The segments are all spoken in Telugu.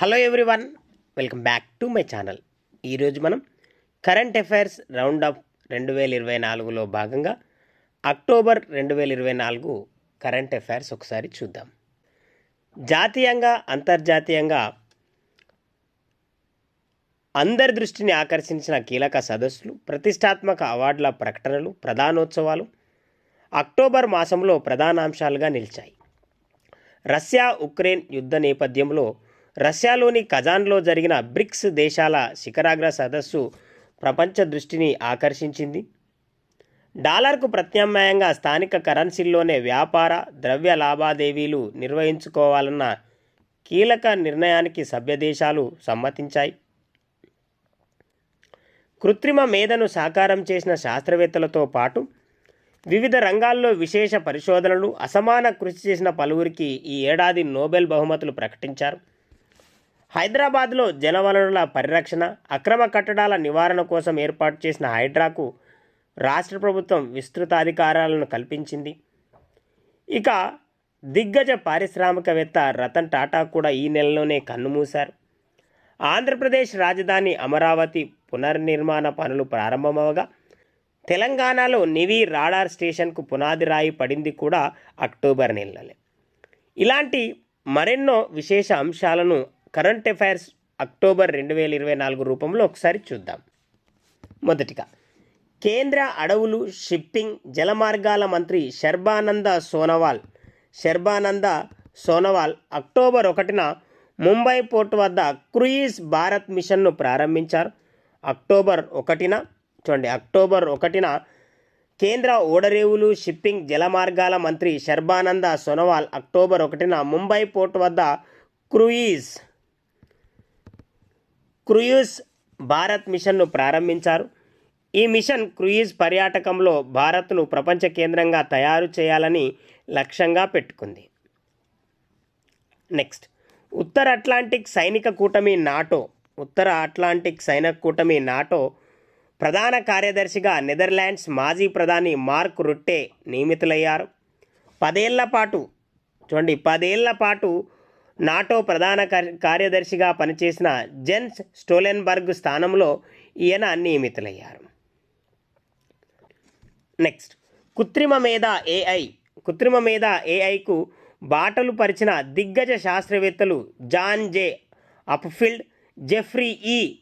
Hello everyone welcome back to my channel. ఈరోజు మనం కరెంట్ అఫైర్స్ రౌండ్ అప్ రెండు వేల ఇరవై నాలుగులో భాగంగా అక్టోబర్ రెండు వేల ఇరవై నాలుగు కరెంట్ అఫైర్స్ ఒకసారి చూద్దాం. జాతీయంగా అంతర్జాతీయంగా అందరి దృష్టిని ఆకర్షించిన కీలక సదస్సులు ప్రతిష్టాత్మక అవార్డుల ప్రకటనలు ప్రధానోత్సవాలు అక్టోబర్ మాసంలో ప్రధానాంశాలుగా నిలిచాయి. రష్యా ఉక్రెయిన్ యుద్ధ నేపథ్యంలో రష్యాలోని కజాన్లో జరిగిన బ్రిక్స్ దేశాల శిఖరాగ్ర సదస్సు ప్రపంచ దృష్టిని ఆకర్షించింది. డాలర్కు ప్రత్యామ్నాయంగా స్థానిక కరెన్సీల్లోనే వ్యాపార ద్రవ్య లావాదేవీలు నిర్వహించుకోవాలన్న కీలక నిర్ణయానికి సభ్యదేశాలు సమ్మతించాయి. కృత్రిమ మేధను సాకారం చేసిన శాస్త్రవేత్తలతో పాటు వివిధ రంగాల్లో విశేష పరిశోధనలు అసమాన కృషి చేసిన పలువురికి ఈ ఏడాది నోబెల్ బహుమతులు ప్రకటించారు. హైదరాబాద్లో జలవనరుల పరిరక్షణ అక్రమ కట్టడాల నివారణ కోసం ఏర్పాటు చేసిన హైడ్రాకు రాష్ట్ర ప్రభుత్వం విస్తృత అధికారాలను కల్పించింది. ఇక దిగ్గజ పారిశ్రామికవేత్త రతన్ టాటా కూడా ఈ నెలలోనే కన్నుమూశారు. ఆంధ్రప్రదేశ్ రాజధాని అమరావతి పునర్నిర్మాణ పనులు ప్రారంభమవగా తెలంగాణలో నివి రాడార్ స్టేషన్కు పునాది రాయి పడింది కూడా అక్టోబర్ నెలలే. ఇలాంటి మరెన్నో విశేష అంశాలను కరెంట్ అఫైర్స్ అక్టోబర్ రెండు వేల ఇరవై నాలుగు రూపంలో ఒకసారి చూద్దాం. మొదటిగా కేంద్ర అడవులు షిప్పింగ్ జలమార్గాల మంత్రి శర్బానంద సోనవాల్ శర్బానంద సోనవాల్ అక్టోబర్ ఒకటిన ముంబై పోర్టు వద్ద క్రూయిజ్ భారత్ మిషన్ను ప్రారంభించారు. అక్టోబర్ ఒకటిన చూడండి అక్టోబర్ ఒకటిన కేంద్ర ఓడరేవులు షిప్పింగ్ జలమార్గాల మంత్రి శర్బానంద సోనవాల్ అక్టోబర్ ఒకటిన ముంబై పోర్టు వద్ద క్రూయిజ్ క్రూయిజ్ భారత్ మిషన్ను ప్రారంభించారు. ఈ మిషన్ క్రూయిజ్ పర్యాటకంలో భారత్ను ప్రపంచ కేంద్రంగా తయారు చేయాలని లక్ష్యంగా పెట్టుకుంది. నెక్స్ట్ ఉత్తర అట్లాంటిక్ సైనిక కూటమి నాటో ఉత్తర అట్లాంటిక్ సైనిక కూటమి నాటో ప్రధాన కార్యదర్శిగా నెదర్లాండ్స్ మాజీ ప్రధాని మార్క్ రుట్టే నియమితులయ్యారు. పదేళ్ళ పాటు చూడండి పదేళ్ళ పాటు నాటో ప్రధాన కార్య- కార్యదర్శిగా పనిచేసిన జెన్స్ స్టోలెన్బర్గ్ స్థానంలో ఈయన నియమితులయ్యారు. నెక్స్ట్ కృత్రిమ మీద ఏఐ కృత్రిమ మీద ఏఐకు బాటలు పరిచిన దిగ్గజ శాస్త్రవేత్తలు జాన్ జే అప్ఫీల్డ్ జెఫ్రీ ఈ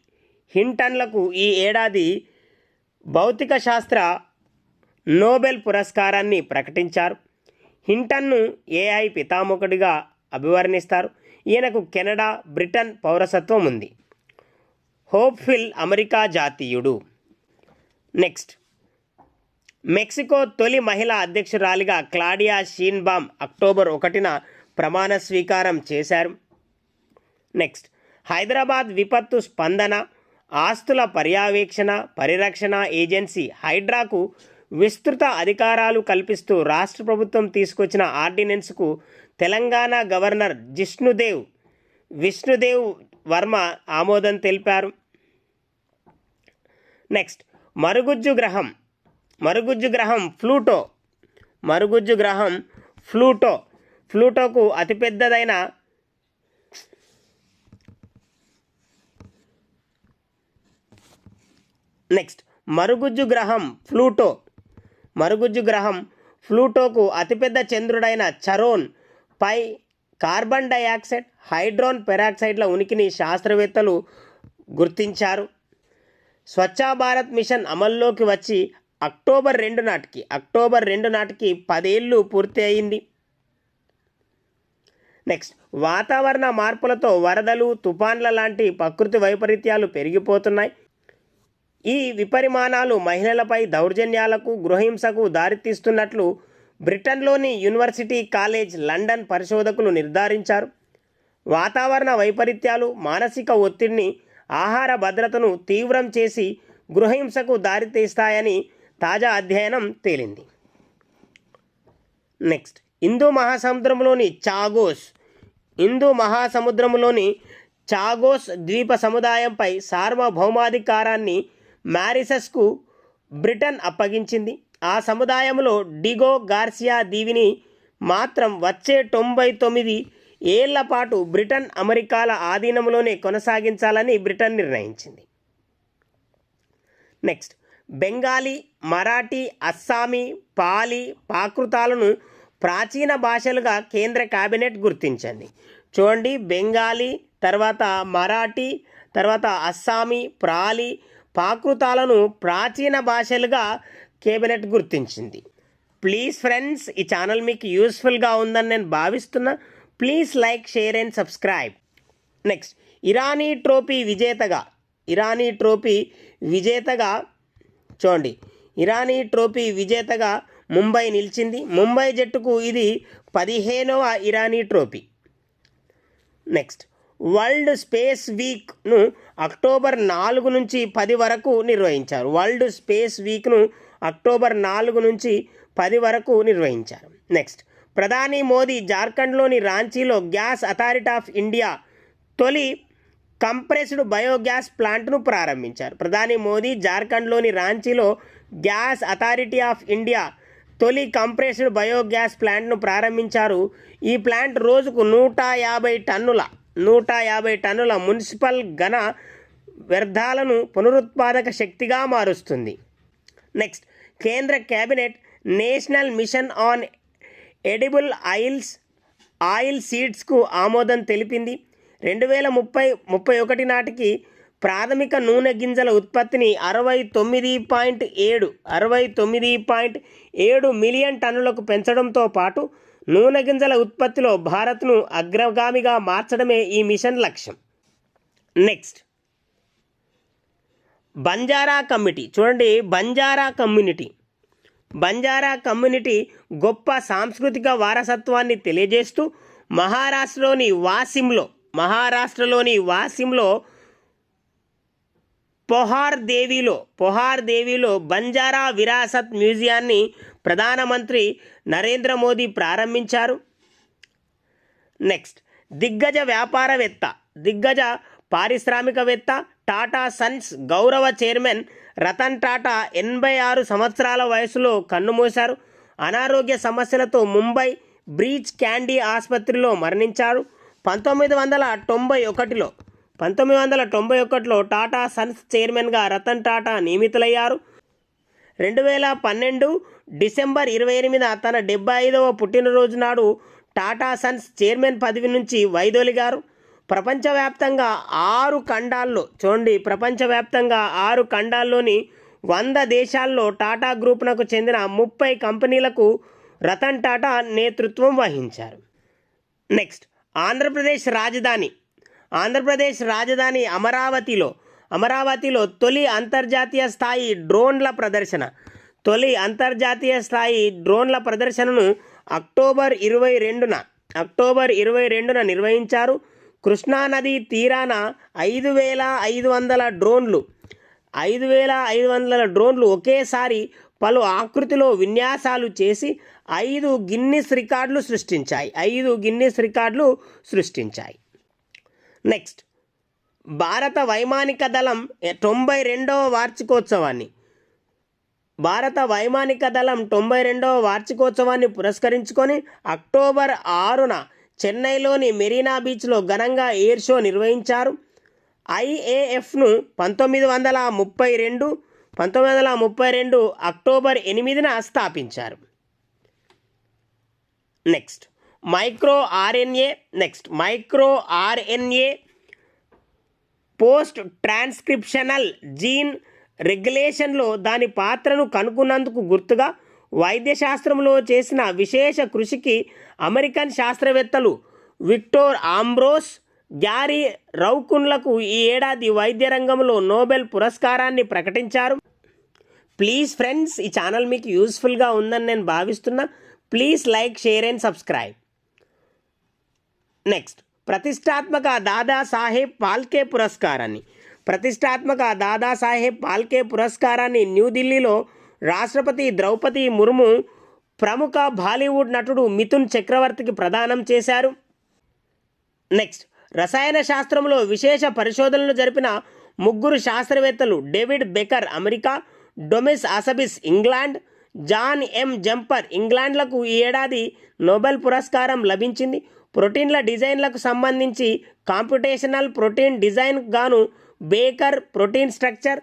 హింటన్లకు ఈ ఏడాది భౌతిక శాస్త్ర నోబెల్ పురస్కారాన్ని ప్రకటించారు. హింటన్ను ఏఐ పితామహుడిగా అభివర్ణిస్తారు. ఈయనకు కెనడా బ్రిటన్ పౌరసత్వం ఉంది. హోప్ఫిల్ అమెరికా జాతీయుడు. నెక్స్ట్. మెక్సికో తొలి మహిళా అధ్యక్షురాలిగా క్లాడియా షీన్బామ్ అక్టోబర్ ఒకటిన ప్రమాణ స్వీకారం చేశారు. నెక్స్ట్. హైదరాబాద్ విపత్తు స్పందన ఆస్తుల పర్యవేక్షణ పరిరక్షణ ఏజెన్సీ హైడ్రాకు విస్తృత అధికారాలు కల్పిస్తూ రాష్ట్ర ప్రభుత్వం తీసుకొచ్చిన ఆర్డినెన్స్కు తెలంగాణ గవర్నర్ జిష్ణుదేవ్ విష్ణుదేవ్ వర్మ ఆమోదం తెలిపారు. నెక్స్ట్ మరుగుజ్జు గ్రహం మరుగుజ్జు గ్రహం ఫ్లూటో మరుగుజ్జు గ్రహం ఫ్లూటో ఫ్లూటోకు అతిపెద్దదైన నెక్స్ట్ మరుగుజ్జు గ్రహం ఫ్లూటో మరుగుజ్జు గ్రహం ఫ్లూటోకు అతిపెద్ద చంద్రుడైన చరోన్ పై కార్బన్ డయాక్సైడ్ హైడ్రోన్ పెరాక్సైడ్ల ఉనికిని శాస్త్రవేత్తలు గుర్తించారు. స్వచ్ఛ భారత్ మిషన్ అమల్లోకి వచ్చి అక్టోబర్ రెండు నాటికి అక్టోబర్ రెండు నాటికి పదేళ్ళు పూర్తి అయింది నెక్స్ట్ వాతావరణ మార్పులతో వరదలు తుఫాన్ల లాంటి ప్రకృతి వైపరీత్యాలు పెరిగిపోతున్నాయి. ఈ విపరిమాణాలు మహిళలపై దౌర్జన్యాలకు గృహహింసకు దారితీస్తున్నట్లు బ్రిటన్లోని యూనివర్సిటీ కాలేజ్ లండన్ పరిశోధకులు నిర్ధారించారు. వాతావరణ వైపరీత్యాలు మానసిక ఒత్తిడిని ఆహార భద్రతను తీవ్రం చేసి గృహహింసకు దారితీస్తాయని తాజా అధ్యయనం తేలింది. నెక్స్ట్ హిందూ మహాసముద్రంలోని చాగోస్ హిందూ మహాసముద్రంలోని చాగోస్ ద్వీప సముదాయంపై సార్వభౌమాధికారాన్ని మ్యారిసస్కు బ్రిటన్ అప్పగించింది. ఆ సముదాయంలో డిగో గార్సియా దీవిని మాత్రం వచ్చే తొంభై తొమ్మిది ఏళ్ళ పాటు బ్రిటన్ అమెరికాల ఆధీనంలోనే కొనసాగించాలని బ్రిటన్ నిర్ణయించింది. నెక్స్ట్ బెంగాలీ మరాఠీ అస్సామీ పాలి ప్రాకృతాలను ప్రాచీన భాషలుగా కేంద్ర కేబినెట్ గుర్తించింది. చూడండి బెంగాలీ తర్వాత మరాఠీ తర్వాత అస్సామీ ప్రాలి ప్రాకృతాలను ప్రాచీన భాషలుగా కేబినెట్ గుర్తించింది. ప్లీజ్ ఫ్రెండ్స్ ఈ ఛానల్ మీకు యూస్ఫుల్గా ఉందని నేను భావిస్తున్నా. Please like share and subscribe. Next Irani trophy విజేతగా. ఇరానీ ట్రోఫీ విజేతగా చూడండి ఇరానీ ట్రోఫీ విజేతగా ముంబై నిలిచింది. ముంబై జట్టుకు ఇది పదిహేనవ Irani trophy. Next world space వీక్ను October నాలుగు నుంచి పది వరకు నిర్వహించారు. వరల్డ్ స్పేస్ వీక్ను అక్టోబర్ నాలుగు నుంచి పది వరకు నిర్వహించారు. నెక్స్ట్ ప్రధాని మోదీ జార్ఖండ్లోని రాంచీలో గ్యాస్ అథారిటీ ఆఫ్ ఇండియా తొలి కంప్రెస్డ్ బయోగ్యాస్ ప్లాంట్ను ప్రారంభించారు. ప్రధాని మోదీ జార్ఖండ్లోని రాంచీలో గ్యాస్ అథారిటీ ఆఫ్ ఇండియా తొలి కంప్రెస్డ్ బయోగ్యాస్ ప్లాంట్ను ప్రారంభించారు. ఈ ప్లాంట్ రోజుకు నూట యాభై టన్నుల నూట యాభై టన్నుల మున్సిపల్ ఘన వ్యర్థాలను పునరుత్పాదక శక్తిగా మారుస్తుంది. నెక్స్ట్ కేంద్ర cabinet national mission on edible oils oil సీడ్స్కు ఆమోదం తెలిపింది. రెండు వేల ముప్పై ముప్పై ఒకటి నాటికి ప్రాథమిక నూనె గింజల ఉత్పత్తిని అరవై తొమ్మిది పాయింట్ ఏడు అరవై తొమ్మిది పాయింట్ ఏడు మిలియన్ టన్నులకు పెంచడంతో పాటు నూనె గింజల ఉత్పత్తిలో భారత్ను అగ్రగామిగా మార్చడమే ఈ మిషన్ లక్ష్యం. నెక్స్ట్. బంజారా కమ్యూనిటీ. చూడండి బంజారా కమ్యూనిటీ. బంజారా కమ్యూనిటీ గొప్ప సాంస్కృతిక వారసత్వాన్ని తెలియజేస్తూ మహారాష్ట్రలోని వాసింలో మహారాష్ట్రలోని వాసింలో పొహార్ దేవిలో పొహార్ దేవిలో బంజారా విరాసత్ మ్యూజియాన్ని ప్రధానమంత్రి నరేంద్ర మోదీ ప్రారంభించారు. నెక్స్ట్ దిగ్గజ వ్యాపారవేత్త దిగ్గజ పారిశ్రామికవేత్త టాటా సన్స్ గౌరవ చైర్మన్ రతన్ టాటా ఎనభై ఆరు సంవత్సరాల వయసులో కన్నుమూశారు అనారోగ్య సమస్యలతో ముంబై బ్రీచ్ క్యాండీ ఆసుపత్రిలో మరణించారు. పంతొమ్మిది వందల తొంభై ఒకటిలో పంతొమ్మిది వందల తొంభై ఒకటిలో టాటా సన్స్ చైర్మన్గా రతన్ టాటా నియమితులయ్యారు. రెండు వేల పన్నెండు డిసెంబర్ ఇరవై ఎనిమిది తన డెబ్బై ఐదవ పుట్టినరోజు నాడు టాటా సన్స్ చైర్మన్ పదవి నుంచి వైదొలిగారు. ప్రపంచవ్యాప్తంగా ఆరు ఖండాల్లో చూడండి ప్రపంచవ్యాప్తంగా ఆరు ఖండాల్లోని వంద దేశాల్లో టాటా గ్రూప్నకు చెందిన ముప్పై కంపెనీలకు రతన్ టాటా నేతృత్వం వహించారు. నెక్స్ట్ ఆంధ్రప్రదేశ్ రాజధాని. ఆంధ్రప్రదేశ్ రాజధాని అమరావతిలో అమరావతిలో తొలి అంతర్జాతీయ స్థాయి డ్రోన్ల ప్రదర్శన. తొలి అంతర్జాతీయ స్థాయి డ్రోన్ల ప్రదర్శనను అక్టోబర్ ఇరవై రెండున అక్టోబర్ ఇరవై రెండున నిర్వహించారు. కృష్ణానది తీరాన ఐదు వేల ఐదు వందల డ్రోన్లు. ఐదు వేల ఐదు వందల డ్రోన్లు ఒకేసారి పలు ఆకృతిలో విన్యాసాలు చేసి ఐదు గిన్నిస్ రికార్డులు సృష్టించాయి. ఐదు గిన్నిస్ రికార్డులు సృష్టించాయి. నెక్స్ట్ భారత వైమానిక దళం తొంభై రెండవ వార్షికోత్సవాన్ని. భారత వైమానిక దళం తొంభై రెండవ వార్షికోత్సవాన్ని పురస్కరించుకొని అక్టోబర్ ఆరున చెన్నైలోని మెరీనా బీచ్లో ఘనంగా ఎయిర్ షో నిర్వహించారు. ఐఏఎఫ్ను పంతొమ్మిది వందల ముప్పై రెండు పంతొమ్మిది వందల ముప్పై రెండు అక్టోబర్ ఎనిమిదిన స్థాపించారు. Next micro RNA next micro RNA post transcriptional gene రెగ్యులేషన్లో దాని పాత్రను కనుక్కున్నందుకు గుర్తుగా వైద్యశాస్త్రంలో చేసిన విశేష కృషికి అమెరికన్ శాస్త్రవేత్తలు విక్టోర్ ఆంబ్రోస్ గ్యారీ రౌకున్లకు ఈ ఏడాది వైద్య రంగంలో నోబెల్ పురస్కారాన్ని ప్రకటించారు. ప్లీజ్ ఫ్రెండ్స్ ఈ ఛానల్ మీకు యూస్ఫుల్గా ఉందని నేను భావిస్తున్నా. Please like share and subscribe. Next ప్రతిష్టాత్మక దాదాసాహెబ్ పాల్కే పురస్కారాన్ని. ప్రతిష్టాత్మక దాదాసాహెబ్ పాల్కే పురస్కారాన్ని న్యూఢిల్లీలో రాష్ట్రపతి ద్రౌపది ముర్ము ప్రముఖ బాలీవుడ్ నటుడు మిథున్ చక్రవర్తికి ప్రదానం చేశారు. నెక్స్ట్ రసాయన శాస్త్రంలో విశేష పరిశోధనలు జరిపిన ముగ్గురు శాస్త్రవేత్తలు David Baker America Demis Hassabis England John M Jumper ఇంగ్లాండ్లకు ఈ ఏడాది నోబెల్ పురస్కారం లభించింది. ప్రోటీన్ల డిజైన్లకు సంబంధించి కాంపిటేషనల్ ప్రోటీన్ డిజైన్ గాను బేకర్ ప్రోటీన్ స్ట్రక్చర్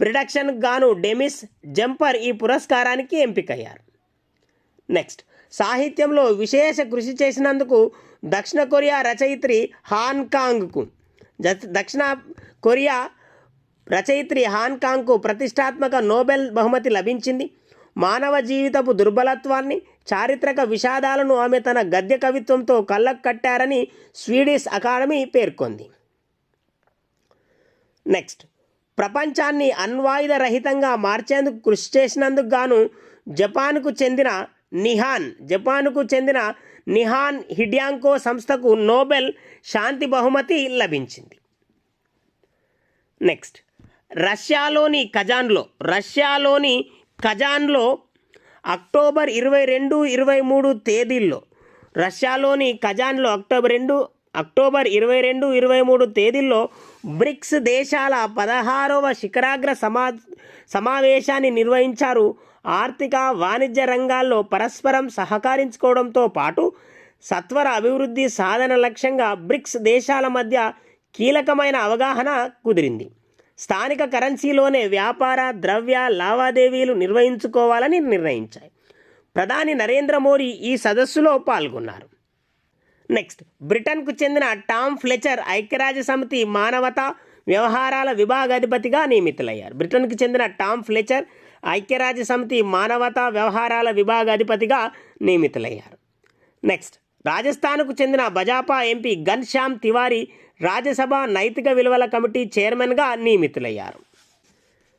ప్రొడక్షన్ గాను డెమిస్ జంపర్ ఈ పురస్కారానికి ఎంపికయ్యారు. నెక్స్ట్ సాహిత్యంలో విశేష కృషి చేసినందుకు దక్షిణ కొరియా రచయిత్రి హాన్కాంగ్కు జ- దక్షిణ కొరియా రచయిత్రి హాన్కాంగ్కు ప్రతిష్టాత్మక నోబెల్ బహుమతి లభించింది. మానవ జీవితపు దుర్బలత్వాన్ని చారిత్రక విషాదాలను ఆమె తన గద్య కవిత్వంతో కళ్ళకు కట్టారని స్వీడిష్ అకాడమీ పేర్కొంది. నెక్స్ట్ ప్రపంచాన్ని అణ్వాయుధ రహితంగా మార్చేందుకు కృషి చేసినందుకు గాను జపాన్కు చెందిన నిహాన్ జపాన్కు చెందిన నిహాన్ హిడ్యాంకో సంస్థకు నోబెల్ శాంతి బహుమతి లభించింది. నెక్స్ట్ రష్యాలోని కజాన్లో రష్యాలోని కజాన్లో అక్టోబర్ ఇరవై రెండు ఇరవై మూడు తేదీల్లో రష్యాలోని కజాన్లో అక్టోబర్ రెండు అక్టోబర్ ఇరవై రెండు ఇరవై మూడు తేదీల్లో బ్రిక్స్ దేశాల పదహారవ శిఖరాగ్ర సమా సమావేశాన్ని నిర్వహించారు. ఆర్థిక వాణిజ్య రంగాల్లో పరస్పరం సహకరించుకోవడంతో పాటు సత్వర అభివృద్ధి సాధన లక్ష్యంగా బ్రిక్స్ దేశాల మధ్య కీలకమైన అవగాహన కుదిరింది. స్థానిక కరెన్సీలోనే వ్యాపార ద్రవ్య లావాదేవీలు నిర్వహించుకోవాలని నిర్ణయించాయి. ప్రధాని నరేంద్ర మోడీ ఈ సదస్సులో పాల్గొన్నారు. నెక్స్ట్ బ్రిటన్కు చెందిన టామ్ ఫ్లెచర్ ఐక్యరాజ్య సమితి మానవతా వ్యవహారాల విభాగాధిపతిగా నియమితులయ్యారు. బ్రిటన్కు చెందిన టామ్ ఫ్లెచర్ ఐక్యరాజ్య సమితి మానవతా వ్యవహారాల విభాగాధిపతిగా నియమితులయ్యారు. నెక్స్ట్ రాజస్థాన్కు చెందిన బజాపా ఎంపీ ఘన్శ్యామ్ తివారీ రాజ్యసభ నైతిక విలువల కమిటీ చైర్మన్గా నియమితులయ్యారు.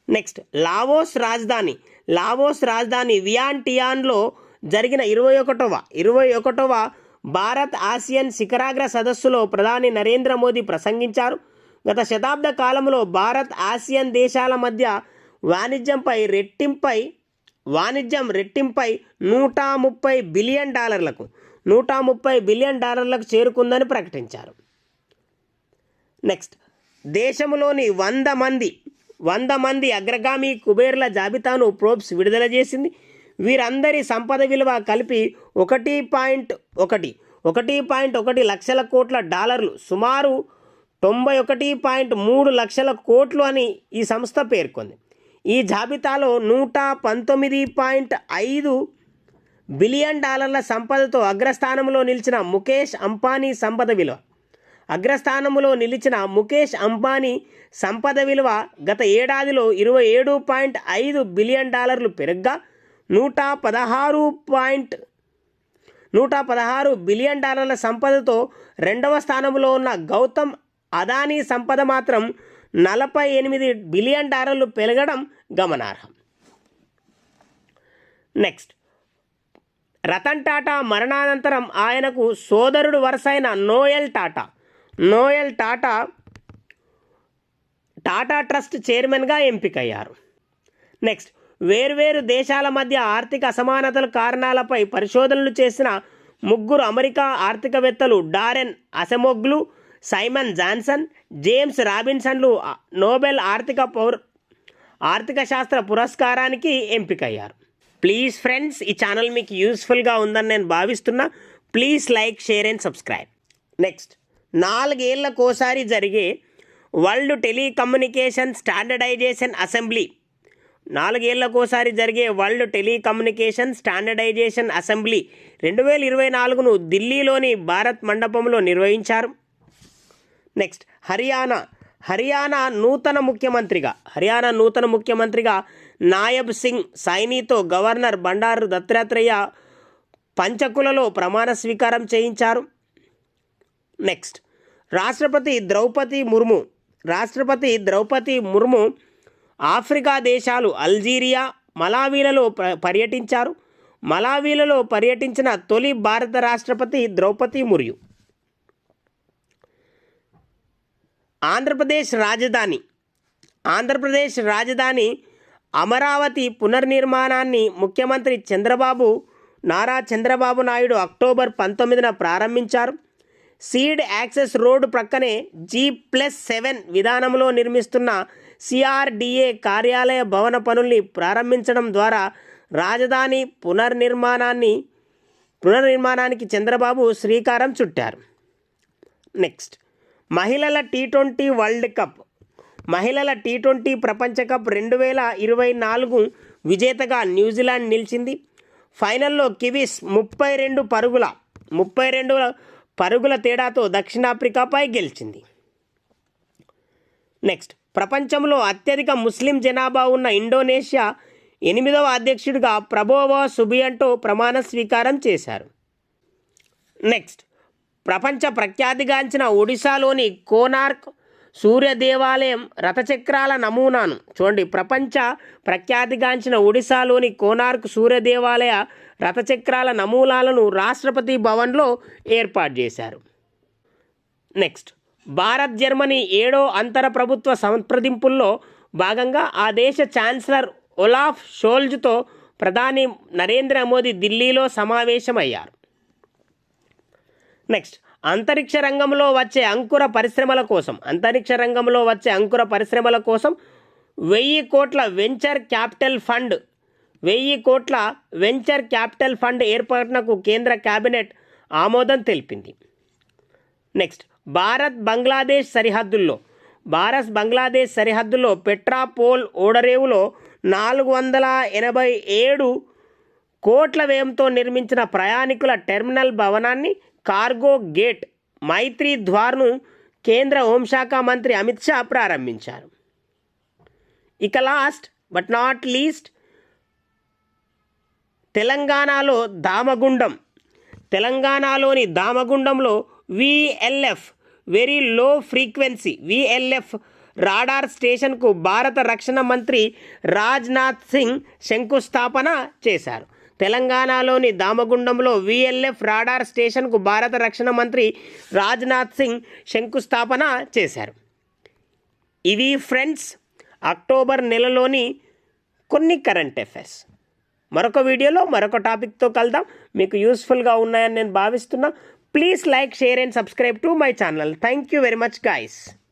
నెక్స్ట్ లావోస్ రాజధాని లావోస్ రాజధాని వియాంటియాన్లో జరిగిన ఇరవై ఒకటవ ఇరవై ఒకటవ భారత్ ఆసియన్ శిఖరాగ్ర సదస్సులో ప్రధాని నరేంద్ర మోదీ ప్రసంగించారు. గత శతాబ్ద కాలంలో భారత్ ఆసియన్ దేశాల మధ్య వాణిజ్యంపై రెట్టింపై వాణిజ్యం రెట్టింపై నూట ముప్పై బిలియన్ డాలర్లకు నూట ముప్పై బిలియన్ డాలర్లకు చేరుకుందని ప్రకటించారు. నెక్స్ట్ దేశంలోని వంద మంది వంద మంది అగ్రగామి కుబేర్ల జాబితాను ప్రోబ్స్ విడుదల చేసింది. వీరందరి సంపద విలువ కలిపి ఒకటి పాయింట్ ఒకటి. ఒకటి పాయింట్ ఒకటి లక్షల కోట్ల డాలర్లు. సుమారు తొంభై ఒకటి పాయింట్ మూడు లక్షల కోట్లు అని ఈ సంస్థ పేర్కొంది. ఈ జాబితాలో నూట పంతొమ్మిది పాయింట్ ఐదు బిలియన్ డాలర్ల సంపదతో అగ్రస్థానంలో నిలిచిన ముఖేష్ అంబానీ సంపద విలువ. అగ్రస్థానంలో నిలిచిన ముఖేష్ అంబానీ సంపద విలువ గత ఏడాదిలో ఇరవై ఏడు పాయింట్ ఐదు బిలియన్ డాలర్లు పెరగ్గా నూట పదహారు పాయింట్ నూట పదహారు బిలియన్ డాలర్ల సంపదతో రెండవ స్థానంలో ఉన్న గౌతమ్ అదానీ సంపద మాత్రం నలభై ఎనిమిది బిలియన్ డాలర్లు పెరగడం గమనార్హం. నెక్స్ట్. రతన్ టాటా మరణానంతరం ఆయనకు సోదరుడు వరుసైన Noel Tata. Noel Tata Tata trust చైర్మన్గా ఎంపికయ్యారు. నెక్స్ట్. వేర్వేరు దేశాల మధ్య ఆర్థిక అసమానతల కారణాలపై పరిశోధనలు చేసిన ముగ్గురు అమెరికా ఆర్థికవేత్తలు Daron Acemoglu Simon Johnson James రాబిన్సన్లు Nobel ఆర్థిక పౌర ఆర్థిక శాస్త్ర పురస్కారానికి ఎంపికయ్యారు. ప్లీజ్ ఫ్రెండ్స్ ఈ ఛానల్ మీకు యూస్ఫుల్గా ఉందని నేను భావిస్తున్నా. Please like share and subscribe. Next నాలుగేళ్ళకోసారి జరిగే వరల్డ్ టెలికమ్యూనికేషన్ స్టాండర్డైజేషన్ అసెంబ్లీ నాలుగేళ్ళకోసారి జరిగే వరల్డ్ టెలికమ్యూనికేషన్ స్టాండర్డైజేషన్ అసెంబ్లీ రెండు వేల ఇరవై నాలుగును ఢిల్లీలోని భారత్ మండపంలో నిర్వహించారు. నెక్స్ట్ హర్యానా. హర్యానా నూతన ముఖ్యమంత్రిగా. హర్యానా నూతన ముఖ్యమంత్రిగా నాయబ్ సింగ్ సైనీతో గవర్నర్ బండారు దత్తాత్రేయ పంచకులలో ప్రమాణ స్వీకారం చేయించారు. నెక్స్ట్ రాష్ట్రపతి ద్రౌపది ముర్ము. రాష్ట్రపతి ద్రౌపది ముర్ము ఆఫ్రికా దేశాలు అల్జీరియా మలావీలలో పర్యటించారు. మలావీలలో పర్యటించిన తొలి భారత రాష్ట్రపతి ద్రౌపది ముర్యు ఆంధ్రప్రదేశ్ రాజధాని. ఆంధ్రప్రదేశ్ రాజధాని అమరావతి పునర్నిర్మాణాన్ని ముఖ్యమంత్రి చంద్రబాబు నారా చంద్రబాబు నాయుడు అక్టోబర్ పంతొమ్మిదిన ప్రారంభించారు. సీడ్ యాక్సెస్ రోడ్డు ప్రక్కనే జీ ప్లస్ సెవెన్ విధానంలో నిర్మిస్తున్న సిఆర్డిఏ కార్యాలయ భవన పనుల్ని ప్రారంభించడం ద్వారా రాజధాని పునర్నిర్మాణాన్ని పునర్నిర్మాణానికి చంద్రబాబు శ్రీకారం చుట్టారు. నెక్స్ట్ మహిళల టీ ట్వంటీ వరల్డ్ కప్. మహిళల టీ ట్వంటీ ప్రపంచ కప్ రెండు వేల ఇరవై నాలుగు విజేతగా న్యూజిలాండ్ నిలిచింది. ఫైనల్లో కివీస్ ముప్పై రెండు పరుగుల ముప్పై రెండు పరుగుల తేడాతో దక్షిణాఫ్రికాపై గెలిచింది. నెక్స్ట్ ప్రపంచంలో అత్యధిక ముస్లిం జనాభా ఉన్న ఇండోనేషియా ఎనిమిదవ అధ్యక్షుడిగా ప్రభోవో సుబియంటో ప్రమాణ స్వీకారం చేశారు. నెక్స్ట్ ప్రపంచ ప్రఖ్యాతిగాంచిన ఒడిశాలోని కోనార్క్ సూర్య దేవాలయం రథచక్రాల నమూనాను చూడండి. ప్రపంచ ప్రఖ్యాతిగాంచిన ఒడిశాలోని కోనార్క్ సూర్య దేవాలయ రథచక్రాల నమూనాలను రాష్ట్రపతి భవన్లో ఏర్పాటు చేశారు. నెక్స్ట్ భారత్ జర్మనీ ఏడో అంతర ప్రభుత్వ సంప్రదింపుల్లో భాగంగా ఆ దేశ ఛాన్సలర్ ఒలాఫ్ షోల్జ్తో ప్రధాని నరేంద్ర మోదీ ఢిల్లీలో సమావేశమయ్యారు. నెక్స్ట్ అంతరిక్ష రంగంలో వచ్చే అంకుర పరిశ్రమల కోసం అంతరిక్ష రంగంలో వచ్చే అంకుర పరిశ్రమల కోసం వెయ్యి కోట్ల వెంచర్ క్యాపిటల్ ఫండ్ వెయ్యి కోట్ల వెంచర్ క్యాపిటల్ ఫండ్ ఏర్పాటునకు కేంద్ర కేబినెట్ ఆమోదం తెలిపింది. నెక్స్ట్ భారత్ బంగ్లాదేశ్ సరిహద్దుల్లో. భారత్ బంగ్లాదేశ్ సరిహద్దులో పెట్రాపోల్ ఓడరేవులో నాలుగు వందల ఎనభై ఏడు కోట్ల వ్యయంతో నిర్మించిన ప్రయాణికుల టెర్మినల్ భవనాన్ని కార్గో గేట్ మైత్రి ద్వార్ను కేంద్ర హోంశాఖ మంత్రి అమిత్ షా ప్రారంభించారు. ఇక లాస్ట్ బట్ నాట్ లీస్ట్ తెలంగాణలో దామగుండం తెలంగాణలోని దామగుండంలో VLF very low frequency VLF radar స్టేషన్కు భారత రక్షణ మంత్రి రాజ్నాథ్ సింగ్ శంకుస్థాపన చేశారు. తెలంగాణలోని దామగుండంలో విఎల్ఎఫ్ రాడార్ స్టేషన్కు భారత రక్షణ మంత్రి రాజ్నాథ్ సింగ్ శంకుస్థాపన చేశారు. ఇవి ఫ్రెండ్స్ అక్టోబర్ నెలలోని కొన్ని కరెంట్ అఫైర్స్. మరొక వీడియోలో మరొక టాపిక్తో కలుద్దాం. మీకు యూస్ఫుల్గా ఉన్నాయని నేను భావిస్తున్నా. Please like share and subscribe to my channel. Thank you very much guys